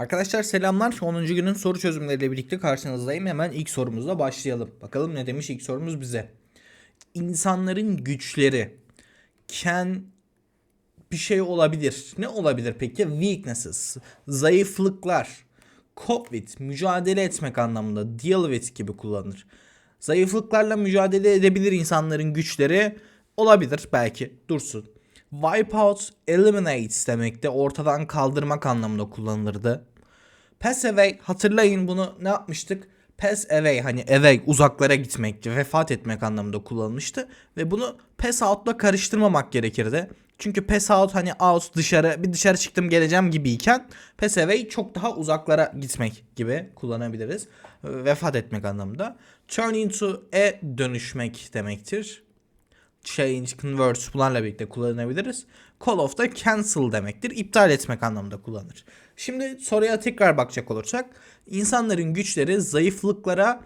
Arkadaşlar selamlar. 10. günün soru çözümleriyle birlikte karşınızdayım. Hemen ilk sorumuzla başlayalım. Bakalım ne demiş ilk sorumuz bize. İnsanların güçleri can bir şey olabilir. Ne olabilir peki? Weaknesses, zayıflıklar, cope with, mücadele etmek anlamında, deal with gibi kullanılır. Zayıflıklarla mücadele edebilir insanların güçleri olabilir belki dursun. Wipe out, eliminate demek de ortadan kaldırmak anlamında kullanılırdı. Pass away hatırlayın bunu ne yapmıştık? Pass away hani away uzaklara gitmek, vefat etmek anlamında kullanılmıştı. Ve bunu pass out'la karıştırmamak gerekirdi. Çünkü pass out hani out dışarı bir dışarı çıktım geleceğim gibiyken pass away çok daha uzaklara gitmek gibi kullanabiliriz. Vefat etmek anlamında. Turn into a dönüşmek demektir change, convert bunlarla birlikte kullanabiliriz. Call off da cancel demektir. İptal etmek anlamında kullanılır. Şimdi soruya tekrar bakacak olursak insanların güçleri zayıflıklara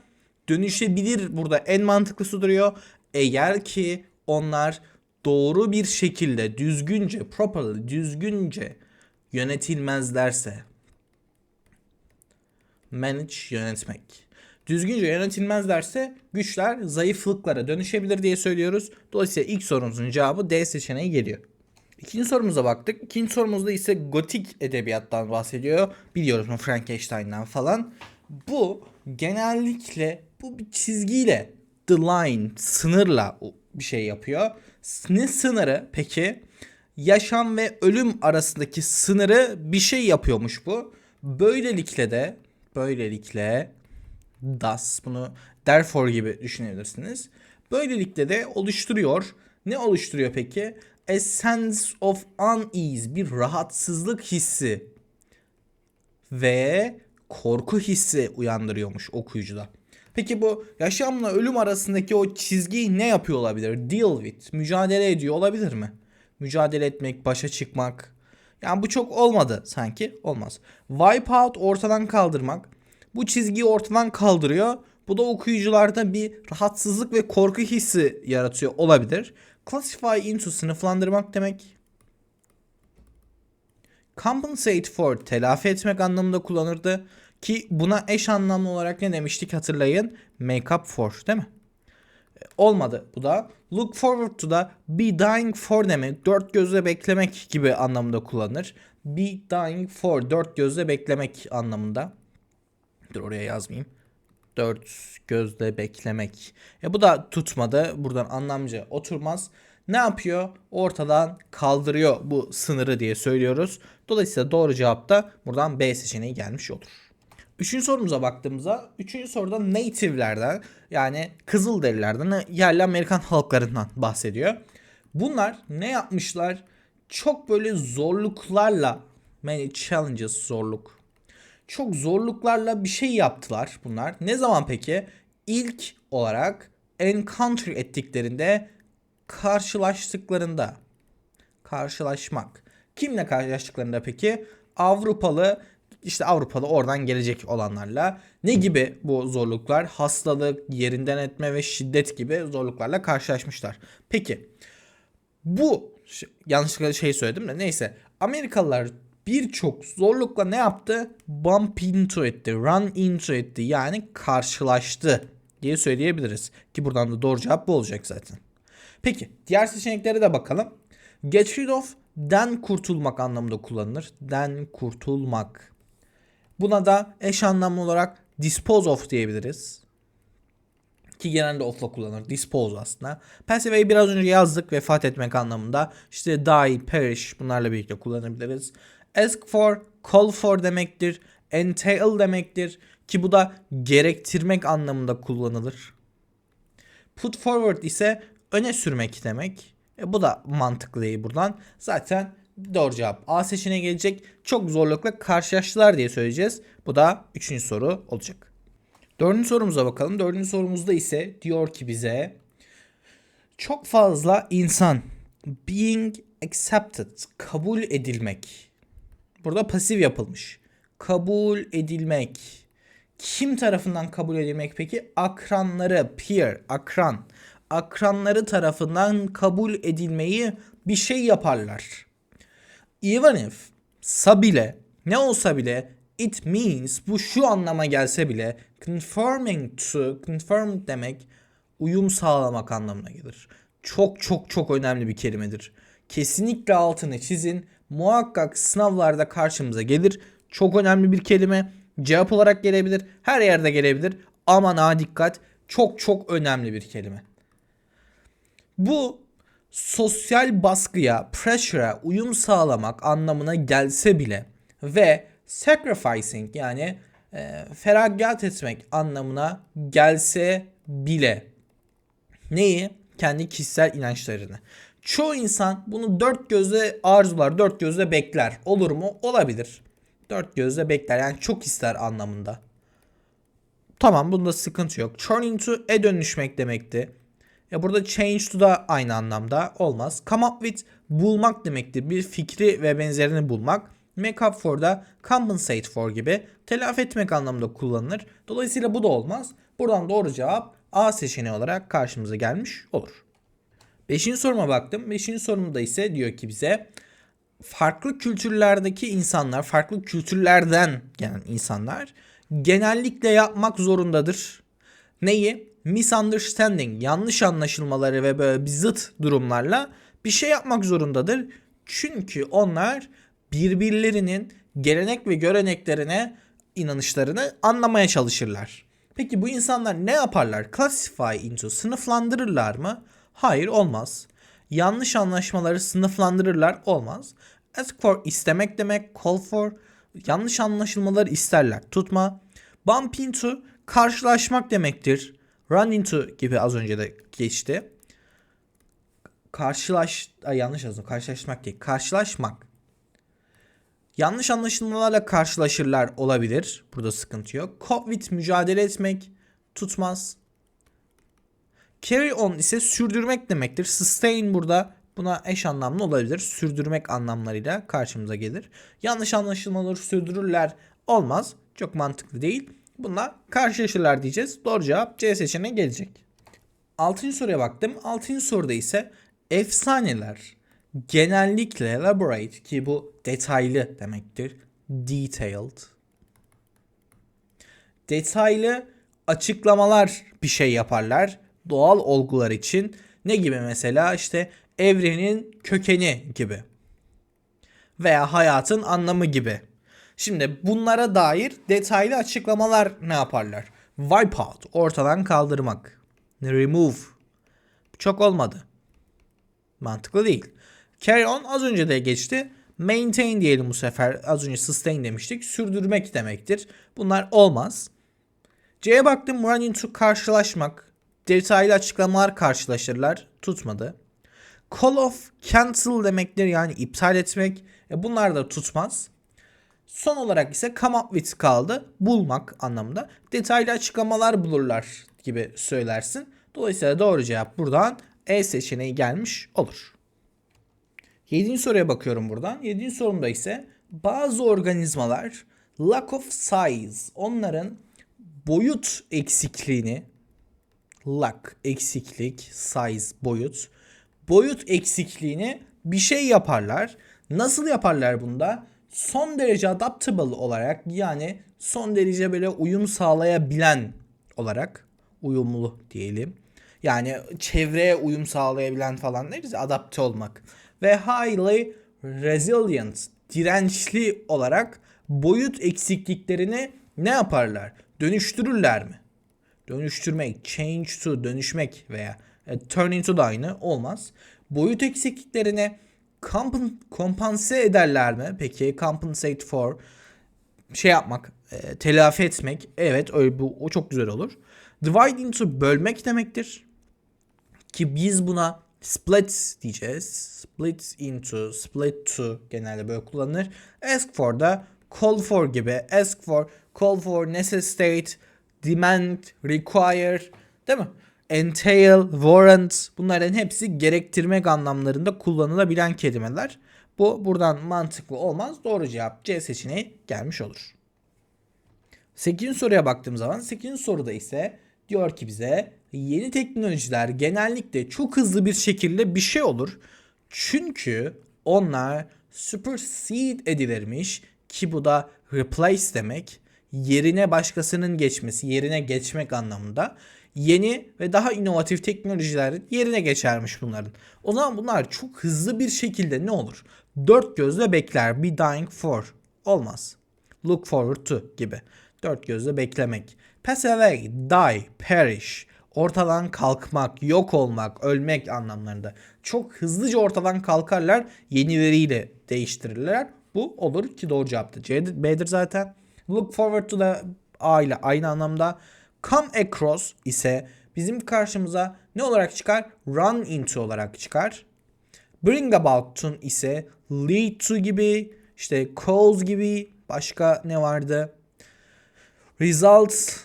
dönüşebilir burada en mantıklısı duruyor. Eğer ki onlar doğru bir şekilde düzgünce, properly, düzgünce yönetilmezlerse manage yönetmek. Düzgünce yönetilmezlerse güçler zayıflıklara dönüşebilir diye söylüyoruz. Dolayısıyla ilk sorumuzun cevabı D seçeneği geliyor. İkinci sorumuza baktık. İkinci sorumuzda ise gotik edebiyattan bahsediyor. Biliyoruz mu Frankenstein'dan falan. Bu genellikle bu bir çizgiyle the line sınırla bir şey yapıyor. Ne sınırı peki? Yaşam ve ölüm arasındaki sınırı bir şey yapıyormuş bu. Böylelikle de böylelikle thus bunu therefore gibi düşünebilirsiniz. Böylelikle de oluşturuyor. Ne oluşturuyor peki? A sense of unease, bir rahatsızlık hissi ve korku hissi uyandırıyormuş okuyucuda. Peki bu yaşamla ölüm arasındaki o çizgiyi ne yapıyor olabilir? Deal with, mücadele ediyor olabilir mi? Mücadele etmek, başa çıkmak. Yani bu çok olmadı sanki. Olmaz. Wipe out ortadan kaldırmak. Bu çizgiyi ortadan kaldırıyor. Bu da okuyucularda bir rahatsızlık ve korku hissi yaratıyor olabilir. Classify into sınıflandırmak demek. Compensate for telafi etmek anlamında kullanırdı. Ki buna eş anlamlı olarak ne demiştik hatırlayın. Make up for değil mi? Olmadı bu da. Look forward to da be dying for demek. Dört gözle beklemek gibi anlamda kullanılır. Be dying for dört gözle beklemek anlamında. Dur oraya yazmayayım. Dört gözle beklemek. E bu da tutmadı. Buradan anlamca oturmaz. Ne yapıyor? Ortadan kaldırıyor bu sınırı diye söylüyoruz. Dolayısıyla doğru cevap da buradan B seçeneği gelmiş olur. Üçüncü sorumuza baktığımızda, üçüncü soruda native'lerden yani Kızılderililerden, yerli Amerikan halklarından bahsediyor. Bunlar ne yapmışlar? Çok böyle zorluklarla, many challenges zorluk, çok zorluklarla bir şey yaptılar bunlar. Ne zaman peki? İlk olarak encounter ettiklerinde karşılaştıklarında karşılaşmak. Kimle karşılaştıklarında peki? Avrupalı işte Avrupalı oradan gelecek olanlarla ne gibi bu zorluklar? Hastalık, yerinden etme ve şiddet gibi zorluklarla karşılaşmışlar. Peki bu yanlışlıkla şey söyledim de neyse Amerikalılar birçok zorlukla ne yaptı? Bump into etti, run into etti yani karşılaştı diye söyleyebiliriz. Ki buradan da doğru cevap bu olacak zaten. Peki diğer seçeneklere de bakalım. Get rid of den kurtulmak anlamında kullanılır. Den kurtulmak. Buna da eş anlamlı olarak dispose of diyebiliriz. Ki genelde off'la kullanılır. Dispose aslında. Away biraz önce yazdık. Vefat etmek anlamında. İşte die, perish bunlarla birlikte kullanabiliriz. Ask for, call for demektir. Entail demektir. Ki bu da gerektirmek anlamında kullanılır. Put forward ise öne sürmek demek. E, bu da mantıklı buradan. Zaten doğru cevap A seçeneğine gelecek. Çok zorlukla karşılaştılar diye söyleyeceğiz. Bu da üçüncü soru olacak. Dördüncü sorumuza bakalım. Dördüncü sorumuzda ise diyor ki bize çok fazla insan being accepted kabul edilmek. Burada pasif yapılmış. Kabul edilmek. Kim tarafından kabul edilmek peki? Akranları, peer, akran. Akranları tarafından kabul edilmeyi bir şey yaparlar. Even if sa ne olsa bile It means bu şu anlama gelse bile conforming to conform demek uyum sağlamak anlamına gelir. Çok çok çok önemli bir kelimedir. Kesinlikle altını çizin. Muhakkak sınavlarda karşımıza gelir. Çok önemli bir kelime. Cevap olarak gelebilir. Her yerde gelebilir. Aman ha dikkat. Çok çok önemli bir kelime. Bu sosyal baskıya, pressure'a uyum sağlamak anlamına gelse bile ve sacrificing yani e, feragat etmek anlamına gelse bile neyi? Kendi kişisel inançlarını. Çoğu insan bunu dört gözle arzular, dört gözle bekler. Olur mu? Olabilir. Dört gözle bekler yani çok ister anlamında. Tamam bunda sıkıntı yok. Turn into e dönüşmek demekti. Ya burada change to da aynı anlamda olmaz. Come up with bulmak demektir. Bir fikri ve benzerini bulmak. Make up for da compensate for gibi telafi etmek anlamında kullanılır. Dolayısıyla bu da olmaz. Buradan doğru cevap A seçeneği olarak karşımıza gelmiş olur. Beşinci soruma baktım. Beşinci sorumda ise diyor ki bize farklı kültürlerdeki insanlar, farklı kültürlerden gelen insanlar genellikle yapmak zorundadır. Neyi? Misunderstanding, yanlış anlaşılmaları ve böyle bir zıt durumlarla bir şey yapmak zorundadır. Çünkü onlar birbirlerinin gelenek ve göreneklerine inanışlarını anlamaya çalışırlar. Peki bu insanlar ne yaparlar? Classify into sınıflandırırlar mı? Hayır olmaz. Yanlış anlaşmaları sınıflandırırlar olmaz. Ask for istemek demek, call for yanlış anlaşılmaları isterler. Tutma. Bump into karşılaşmak demektir. Run into gibi az önce de geçti. Karşılaş Ay, yanlış yazdım. Karşılaşmak değil. Karşılaşmak. Yanlış anlaşılmalarla karşılaşırlar olabilir. Burada sıkıntı yok. Cope with mücadele etmek tutmaz. Carry on ise sürdürmek demektir. Sustain burada buna eş anlamlı olabilir. Sürdürmek anlamlarıyla karşımıza gelir. Yanlış anlaşılmaları sürdürürler olmaz. Çok mantıklı değil. Bununla karşılaşırlar diyeceğiz. Doğru cevap C seçeneği gelecek. Altıncı soruya baktım. Altıncı soruda ise efsaneler genellikle elaborate ki bu detaylı demektir. Detailed. Detaylı açıklamalar bir şey yaparlar. Doğal olgular için. Ne gibi mesela işte evrenin kökeni gibi. Veya hayatın anlamı gibi. Şimdi bunlara dair detaylı açıklamalar ne yaparlar? Wipe out, ortadan kaldırmak. Remove. Çok olmadı. Mantıklı değil. Carry on az önce de geçti. Maintain diyelim bu sefer. Az önce sustain demiştik. Sürdürmek demektir. Bunlar olmaz. C'ye baktım. Run into karşılaşmak. Detaylı açıklamalar karşılaşırlar. Tutmadı. Call off cancel demektir yani iptal etmek. E bunlar da tutmaz. Son olarak ise come up with kaldı. Bulmak anlamında. Detaylı açıklamalar bulurlar gibi söylersin. Dolayısıyla doğru cevap buradan E seçeneği gelmiş olur. Yedinci soruya bakıyorum buradan. Yedinci sorumda ise bazı organizmalar lack of size onların boyut eksikliğini lack eksiklik size boyut boyut eksikliğini bir şey yaparlar. Nasıl yaparlar bunda? Son derece adaptable olarak yani son derece böyle uyum sağlayabilen olarak uyumlu diyelim. Yani çevreye uyum sağlayabilen falan deriz adapte olmak. Ve highly resilient, dirençli olarak boyut eksikliklerini ne yaparlar? Dönüştürürler mi? Dönüştürmek, change to, dönüşmek veya e, turn into da aynı olmaz. Boyut eksikliklerini kompanse ederler mi? Peki compensate for şey yapmak, e, telafi etmek. Evet öyle bu o çok güzel olur. Divide into bölmek demektir. Ki biz buna split diyeceğiz. Split into, split to genelde böyle kullanılır. Ask for da call for gibi. Ask for, call for, necessitate, demand, require değil mi? Entail, warrant bunların hepsi gerektirmek anlamlarında kullanılabilen kelimeler. Bu buradan mantıklı olmaz. Doğru cevap C seçeneği gelmiş olur. 8. soruya baktığım zaman 8. soruda ise diyor ki bize yeni teknolojiler genellikle çok hızlı bir şekilde bir şey olur. Çünkü onlar supersede edilirmiş ki bu da replace demek. Yerine başkasının geçmesi, yerine geçmek anlamında. Yeni ve daha inovatif teknolojilerin yerine geçermiş bunların. O zaman bunlar çok hızlı bir şekilde ne olur? Dört gözle bekler. Be dying for. Olmaz. Look forward to gibi. Dört gözle beklemek. Pass away, die, perish. Ortadan kalkmak, yok olmak, ölmek anlamlarında. Çok hızlıca ortadan kalkarlar. Yeni veriyle değiştirirler. Bu olur ki doğru cevaptı. C, B'dir zaten. Look forward to da A aynı anlamda. Come across ise bizim karşımıza ne olarak çıkar? Run into olarak çıkar. Bring about to ise lead to gibi, işte cause gibi, başka ne vardı? Results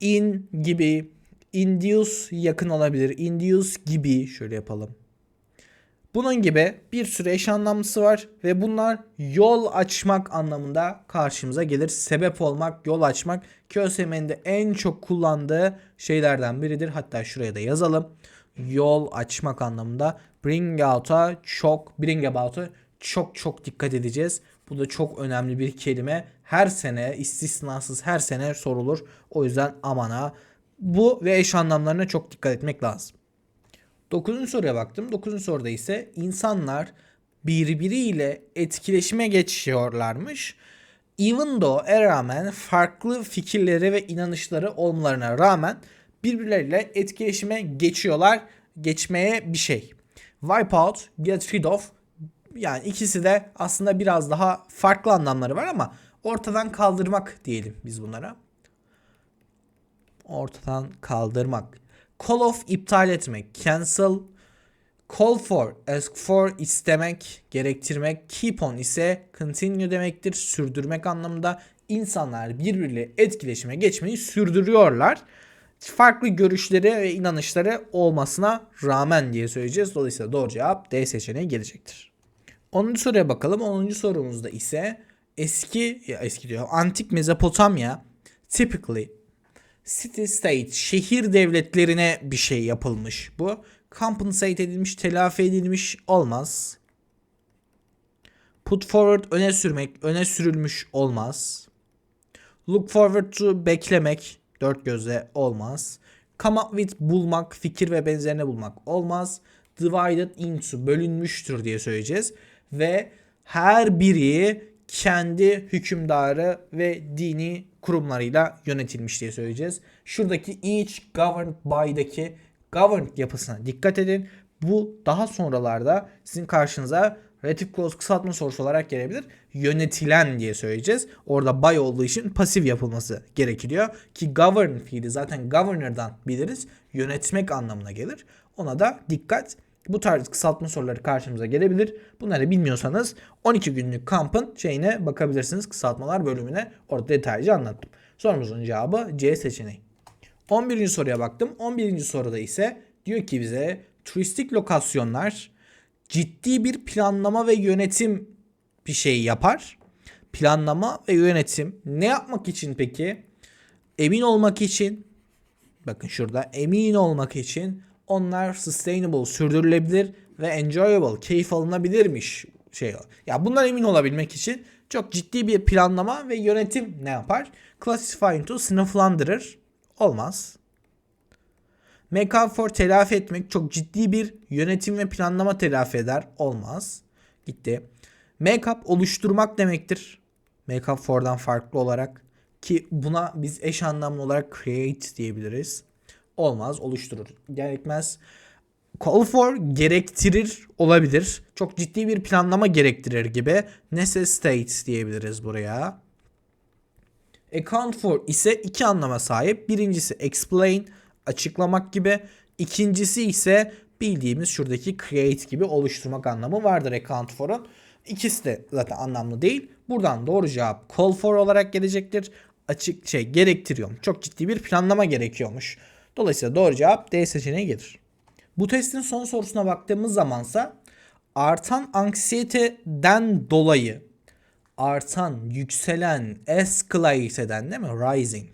in gibi, induce yakın olabilir. Induce gibi şöyle yapalım. Bunun gibi bir sürü eş anlamlısı var ve bunlar yol açmak anlamında karşımıza gelir. Sebep olmak, yol açmak KÖSM'nin de en çok kullandığı şeylerden biridir. Hatta şuraya da yazalım. Yol açmak anlamında bring out'a çok, bring about'a çok çok dikkat edeceğiz. Bu da çok önemli bir kelime. Her sene istisnasız her sene sorulur. O yüzden amana bu ve eş anlamlarına çok dikkat etmek lazım. Dokuzuncu soruya baktım. Dokuzuncu soruda ise insanlar birbiriyle etkileşime geçiyorlarmış. Even though e rağmen farklı fikirleri ve inanışları olmalarına rağmen birbirleriyle etkileşime geçiyorlar. Geçmeye bir şey. Wipe out, get rid of yani ikisi de aslında biraz daha farklı anlamları var ama ortadan kaldırmak diyelim biz bunlara. Ortadan kaldırmak. Call off iptal etmek. Cancel. Call for, ask for istemek, gerektirmek. Keep on ise continue demektir. Sürdürmek anlamında. İnsanlar birbiriyle etkileşime geçmeyi sürdürüyorlar. Farklı görüşleri ve inanışları olmasına rağmen diye söyleyeceğiz. Dolayısıyla doğru cevap D seçeneği gelecektir. 10. soruya bakalım. 10. sorumuzda ise eski ya eski diyor antik Mezopotamya typically city state şehir devletlerine bir şey yapılmış bu. Compensate edilmiş, telafi edilmiş olmaz. Put forward öne sürmek, öne sürülmüş olmaz. Look forward to beklemek, dört gözle olmaz. Come up with bulmak, fikir ve benzerine bulmak olmaz. Divided into bölünmüştür diye söyleyeceğiz. Ve her biri kendi hükümdarı ve dini kurumlarıyla yönetilmiş diye söyleyeceğiz. Şuradaki each governed by'daki governed yapısına dikkat edin. Bu daha sonralarda sizin karşınıza relative clause kısaltma sorusu olarak gelebilir. Yönetilen diye söyleyeceğiz. Orada by olduğu için pasif yapılması gerekiliyor. Ki govern fiili zaten governor'dan biliriz. Yönetmek anlamına gelir. Ona da dikkat. Bu tarz kısaltma soruları karşımıza gelebilir. Bunları bilmiyorsanız 12 günlük kampın şeyine bakabilirsiniz. Kısaltmalar bölümüne orada detaylıca anlattım. Sorumuzun cevabı C seçeneği. 11. soruya baktım. 11. soruda ise diyor ki bize turistik lokasyonlar ciddi bir planlama ve yönetim bir şey yapar. Planlama ve yönetim ne yapmak için peki? Emin olmak için bakın şurada emin olmak için onlar sustainable, sürdürülebilir ve enjoyable, keyif alınabilirmiş şey. Ya bundan emin olabilmek için çok ciddi bir planlama ve yönetim ne yapar? Classify into sınıflandırır. Olmaz. Make up for telafi etmek çok ciddi bir yönetim ve planlama telafi eder. Olmaz. Gitti. Make up oluşturmak demektir. Make up for'dan farklı olarak. Ki buna biz eş anlamlı olarak create diyebiliriz. Olmaz oluşturur. Gerekmez. Call for gerektirir olabilir. Çok ciddi bir planlama gerektirir gibi. Necessitate diyebiliriz buraya. Account for ise iki anlama sahip. Birincisi explain, açıklamak gibi. İkincisi ise bildiğimiz şuradaki create gibi oluşturmak anlamı vardır account for'un. İkisi de zaten anlamlı değil. Buradan doğru cevap call for olarak gelecektir. Açık şey gerektiriyorum. Çok ciddi bir planlama gerekiyormuş. Dolayısıyla doğru cevap D seçeneği gelir. Bu testin son sorusuna baktığımız zamansa artan anksiyeteden dolayı artan, yükselen, escalate eden değil mi? Rising.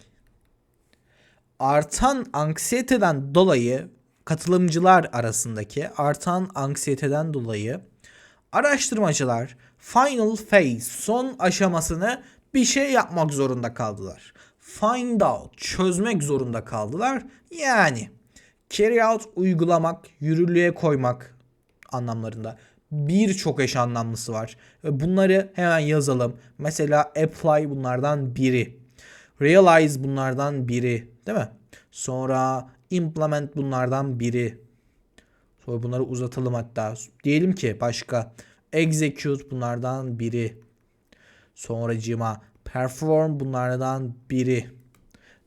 Artan anksiyeteden dolayı katılımcılar arasındaki artan anksiyeteden dolayı araştırmacılar final phase son aşamasını bir şey yapmak zorunda kaldılar. Find out çözmek zorunda kaldılar. Yani carry out uygulamak, yürürlüğe koymak anlamlarında birçok eş anlamlısı var. Bunları hemen yazalım. Mesela apply bunlardan biri. Realize bunlardan biri, değil mi? Sonra implement bunlardan biri. Sonra bunları uzatalım hatta. Diyelim ki başka execute bunlardan biri. Sonracığıma perform bunlardan biri.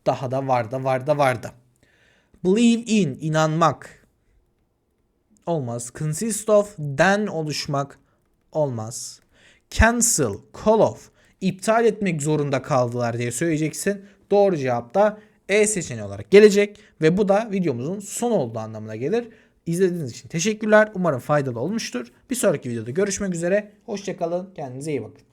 Daha da var da var da var da. Believe in inanmak. Olmaz. Consist of den oluşmak olmaz. Cancel, call off iptal etmek zorunda kaldılar diye söyleyeceksin. Doğru cevap da E seçeneği olarak gelecek ve bu da videomuzun son olduğu anlamına gelir. İzlediğiniz için teşekkürler. Umarım faydalı olmuştur. Bir sonraki videoda görüşmek üzere. Hoşçakalın. Kendinize iyi bakın.